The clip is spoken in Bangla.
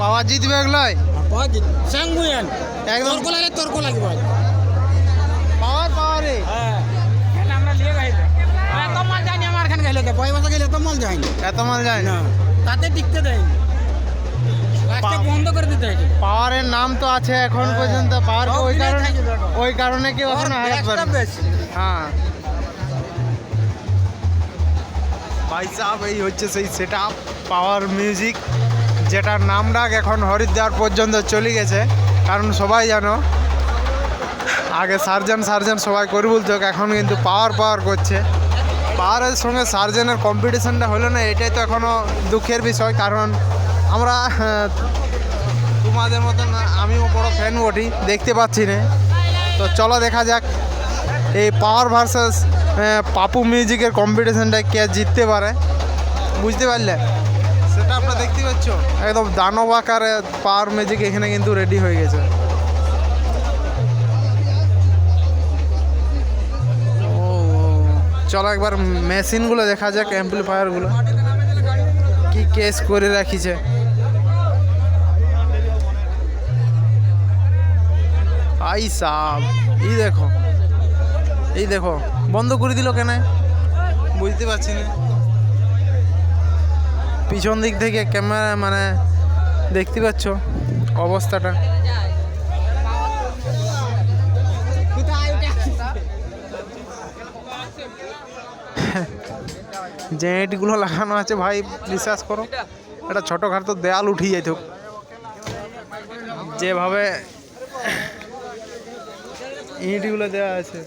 পাওয়ার জিতবে একদম। তর্ক লাগলে তর্ক লাগবে। পাওয়ার পাওয়ারে হ্যাঁ। আমরা লিয়ে গাইলে এত মাল যায়নি আমার এখানে গেলে পয় বছর গেলে এত মাল যায়নি। এত মাল যায় না। তাতে টিকতে দেয়নি। বন্ধ করে দিতে পাওয়ারের নাম তো আছে এখন হ্যাঁ। পর্যন্ত। পাওয়ার ওই কারণে ওই কারণে কেউ এখন হারাতে পারে না। হ্যাঁ। ভাই সাহেব এই হচ্ছে সেই সেট আপ পাওয়ার মিউজিক যেটার নাম ডাক এখন হরিদ্বার পর্যন্ত চলে গেছে, কারণ সবাই জানো, আগে সার্জেন সার্জেন সবাই করে বলতো এখন কিন্তু পাওয়ার পাওয়ার করছে। পাওয়ারের সঙ্গে সার্জেনের কম্পিটিশনটা হলো না, এটাই তো এখনও দুঃখের বিষয়, কারণ আমরা, তোমাদের মতন আমিও বড় ফ্যান বটি, দেখতে পাচ্ছি না। তো চলো দেখা যাক, এই পাওয়ার ভার্সেস পাপু মিউজিকের কম্পিটিশনটা কে জিততে পারে। বুঝতে পারলে? সেটা আপনারা দেখতে পাচ্ছ। একদম দানব আকারে পাওয়ার মিউজিক এখানে কিন্তু রেডি হয়ে গেছে। চলো একবার মেশিনগুলো দেখা যাক অ্যাম্পলিফায়ারগুলো কি কেস করে রাখিছে। আই সাব, এই দেখো। এই দেখো, বন্ধ করে দিল কেন? বুঝতে পারছি না। পিছন দিক থেকে ক্যামেরা মানে দেখতে পাচ্ছ অবস্থাটা। যে ইটগুলো লাগানো আছে ভাই, বিশ্বাস করো। এটা ছোটোখাটো দেয়াল উঠিয়ে যাইত। যেভাবে ইটগুলো দেওয়া আছে।